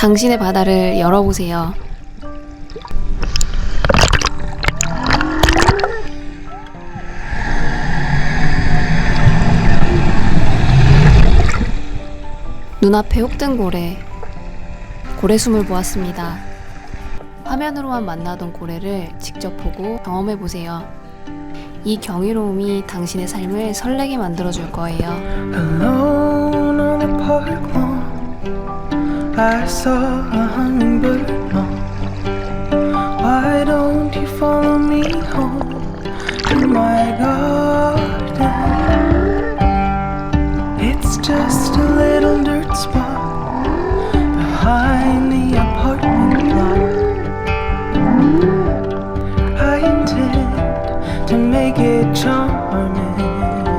당신의 바다를 열어보세요. 눈앞에 혹든 고래. 고래숨을 보았습니다. 화면으로만 만나던 고래를 직접 보고 경험해 보세요. 이 경이로움이 당신의 삶을 설레게 만들어 줄 거예요. I saw a hummingbird home. Why don't you follow me home to my garden? It's just a little dirt spot behind the apartment block. I intend to make it charming.